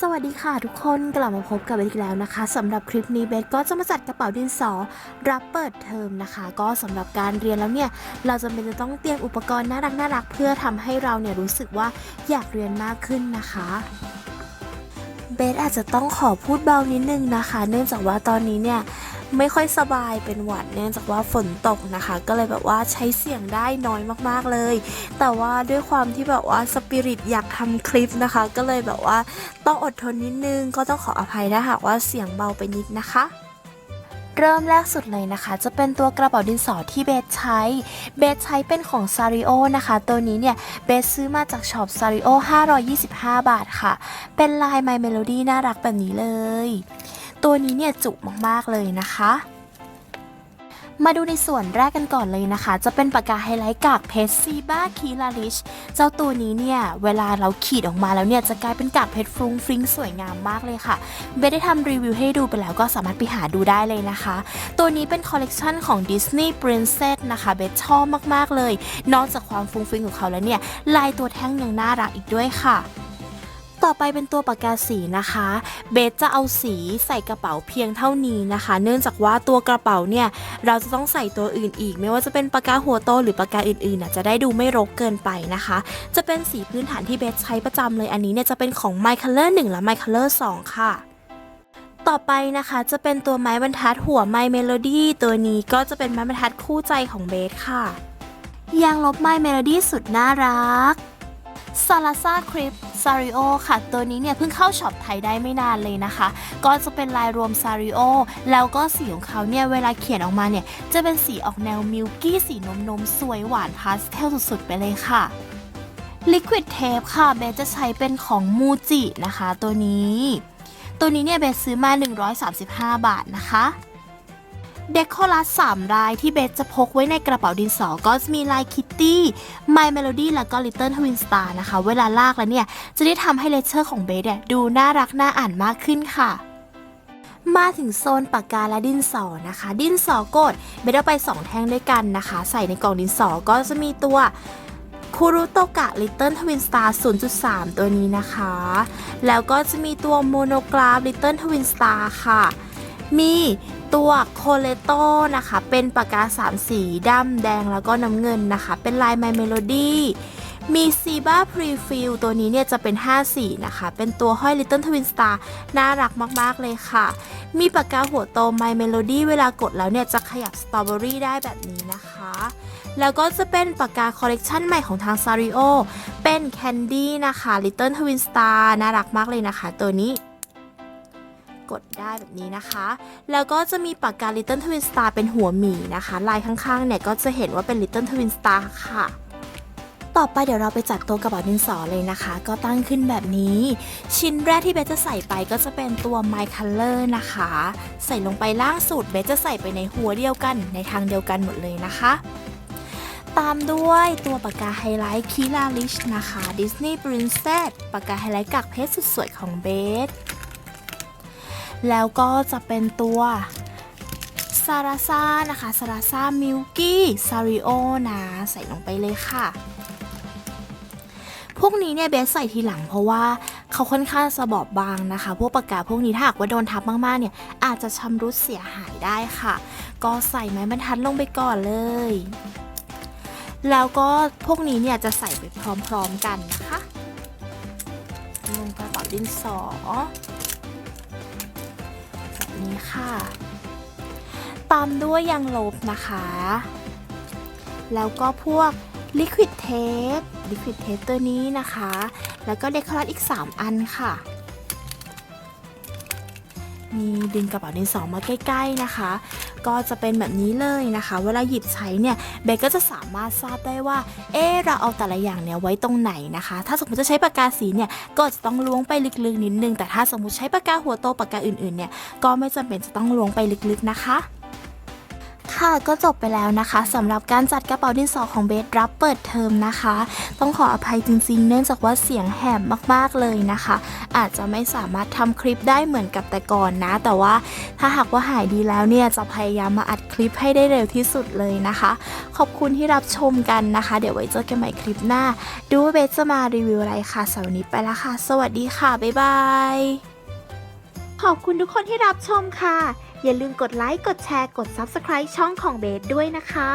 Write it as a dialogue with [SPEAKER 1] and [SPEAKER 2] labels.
[SPEAKER 1] สวัสดีค่ะทุกคนกลับมาพบกับเบสอีกแล้วนะคะสำหรับคลิปนี้เบสก็จะมาจัดกระเป๋าดินสอรับเปิดเทอมนะคะ ก็สำหรับการเรียนแล้วเนี่ยเราจะเป็นจะต้องเตรียมอุปกรณ์น่ารักน่ารักเพื่อทำให้เราเนี่ยรู้สึกว่าอยากเรียนมากขึ้นนะคะ เบสอาจจะต้องขอพูดเบานิดนึงนะคะ เนื่องจากว่าตอนนี้เนี่ยไม่ค่อยสบายเป็นหวัดเนื่องจากว่าฝนตกนะคะ ก็เลยแบบว่าใช้เสียงได้น้อยมากๆเลย แต่ว่าด้วยความที่แบบว่าสปิริตอยากทำคลิปนะคะ ก็เลยแบบว่าต้องอดทนนิดนึงก็ต้องขออภัยถ้าหากว่าเสียงเบาไปนิดนะคะ เริ่มแรกสุดเลยนะคะ จะเป็นตัวกระเป๋าดินสอที่เบสใช้ เบสใช้เป็นของซาริโอนะคะ ตัวนี้เนี่ยเบสซื้อมาจากช็อปซาริโอ525 บาทค่ะ เป็นลาย My Melody น่ารักแบบนี้เลย ตัวนี้เนี่ยจุมากๆเลยนะคะ มาดูในส่วนแรกกันก่อนเลยนะคะ จะเป็นปากกาไฮไลท์กากเพชรซีบ้าคีลาริช เจ้าตัวนี้เนี่ย เวลาเราขีดออกมาแล้วเนี่ย จะกลายเป็นกากเพชรฟรุ้งฟริ้งสวยงามมากเลยค่ะเบสได้ทำรีวิวให้ดูไปแล้วก็สามารถไปหาดูได้เลยนะคะ ตัวนี้เป็นคอลเลกชันของ Disney Princess นะคะเบสชอบมากๆเลย นอกจากความฟรุ้งฟริ้งของเขาแล้วเนี่ย ลายตัวแท่งยังน่ารักอีกด้วยค่ะ ต่อไปเป็นตัวปากกาสีนะคะ เบสจะเอาสีใส่กระเป๋าเพียงเท่านี้นะคะ เนื่องจากว่าตัวกระเป๋าเนี่ยเราจะต้องใส่ตัวอื่นอีก ไม่ว่าจะเป็นปากกาหัวโตหรือปากกาอื่นๆน่ะจะได้ดูไม่รกเกินไปนะคะ จะเป็นสีพื้นฐานที่เบสใช้ประจำเลยอันนี้เนี่ยจะเป็นของ My Color 1 และ My Color 2 ค่ะต่อไปนะคะจะเป็นตัวไม้บรรทัดหัว My Melody ตัวนี้ก็จะเป็นไม้บรรทัดคู่ใจของเบสค่ะ ยางลบ My Melody สุดน่ารักซาลาซาคริป ซาริโอค่ะ ตัวนี้เนี่ยเพิ่งเข้าช็อปไทยได้ไม่นานเลยนะคะ ก็จะเป็นลายรวมซาริโอแล้วก็สีของเขาเนี่ยเวลาเขียนออกมาเนี่ย จะเป็นสีออกแนวมิลกี้สีนมนมสวยหวานพาสเทลสุดๆ ไปเลยค่ะ Liquid Tape ค่ะเบจะใช้เป็นของมูจินะคะ ตัวนี้ ตัวนี้เนี่ยเบซื้อมา 135 บาทนะคะ เดคอรัส3ลายที่เบสจะพกไว้ในกระเป๋าดินสอก็จะมีลายคิตตี้ My Melody แล้วก็ Little Twin Star นะคะ เวลาลากแล้วเนี่ย จะได้ทำให้เลเชอร์ของเบสเนี่ยดูน่ารักน่าอ่านมากขึ้นค่ะมาถึงโซนปากกาและดินสอนะคะ ดินสอกดเบสเอาไป 2 แท่งด้วยกันนะคะ ใส่ในกล่องดินสอก็จะมีตัวคูรุโตกะ Little Twin Star 0.3 ตัวนี้นะคะ แล้วก็จะมีตัวโมโนกราฟ Little Twin Star ค่ะ มี ตัวโคเลโตนะคะ เป็นปากกา3สีดำแดงแล้วก็น้ำเงินนะคะ เป็นลาย My Melody มีซีบ้าพรีฟิลตัวนี้เนี่ยจะเป็น 5 สีนะคะ เป็นตัวห้อย Little Twin Star น่ารักมาก ๆ เลยค่ะ มีปากกาหัวโต My Melody เวลากดแล้วเนี่ยจะขยับสตรอเบอรี่ได้แบบนี้นะคะ แล้วก็จะเป็นปากกาคอลเลกชันใหม่ของทาง Sario เป็น Candy นะคะ Little Twin Star น่ารักมากเลยนะคะ ตัวนี้ กดได้แบบนี้นะคะ แล้วก็จะมีปากกา Little Twin Star เป็นหัวหมีนะคะ ลายข้างๆเนี่ยก็จะเห็นว่าเป็น Little Twin Star ค่ะต่อไปเดี๋ยวเราไปจัดตัวกระเป๋าดินสอเลยนะคะ ก็ตั้งขึ้นแบบนี้ ชิ้นแรกที่เบสจะใส่ไปก็จะเป็นตัว My Color นะคะ ใส่ลงไปล่างสุดเบสจะใส่ไปในหัวเดียวกันในทางเดียวกันหมดเลยนะคะ ตามด้วยตัวปากกาไฮไลท์คิลาลิชนะคะ Disney Princess ปากกาไฮไลท์กักเพชรสุดสวยของเบส แล้วก็จะเป็นตัวซาราซานะคะซาราซามิลกี้ซาริโอนะใส่ลงไปเลยค่ะ พวกนี้เนี่ยเบสใส่ทีหลังเพราะว่าเขาค่อนข้างจะบอบบางนะคะ พวกปากกาพวกนี้ถ้าหากว่าโดนทับมากๆเนี่ย อาจจะชำรุดเสียหายได้ค่ะ ก็ใส่ไม้บรรทัดลงไปก่อนเลย แล้วก็พวกนี้เนี่ยจะใส่ไปพร้อมๆกันนะคะลงกระเป๋าดินสอ นี้ค่ะ ตามด้วยยางลบนะคะ แล้วก็พวก Liquid Tape Liquid Tape ตัวนี้นะคะ แล้วก็เดคอรัสอีก 3 อันค่ะ มีดึงกระเป๋าดินสอมาใกล้ ๆนะคะ ก็จะเป็นแบบนี้เลยนะคะ เวลาหยิบใช้เนี่ยเบก็จะสามารถทราบได้ว่า เอ๊เราเอาแต่ละอย่างเนี่ยไว้ตรงไหนนะคะ ถ้าสมมติจะใช้ปากกาสีเนี่ยก็จะต้องล้วงไปลึกๆนิดนึง แต่ถ้าสมมติใช้ปากกาหัวโตปากกาอื่นๆเนี่ยก็ไม่จำเป็นจะต้องล้วงไปลึกๆนะคะ ค่ะก็จบไปแล้วนะคะสำหรับการจัดกระเป๋าดินสอของเบสรับเปิดเทอมนะคะ ต้องขออภัยจริงๆ เนื่องจากว่าเสียงแหบมากๆเลยนะคะ อาจจะไม่สามารถทำคลิปได้เหมือนกับแต่ก่อนนะ แต่ว่าถ้าหากว่าหายดีแล้วเนี่ยจะพยายามมาอัดคลิปให้ได้เร็วที่สุดเลยนะคะ ขอบคุณที่รับชมกันนะคะ เดี๋ยวไว้เจอกันใหม่คลิปหน้า ดูว่าเบสจะมารีวิวอะไรค่ะสำหรับวันนี้ไปแล้วค่ะ สวัสดีค่ะบ๊ายบายขอบคุณทุกคนที่รับชมค่ะ อย่าลืมกดไลค์ กดแชร์ กด Subscribe ช่องของเบสด้วยนะคะ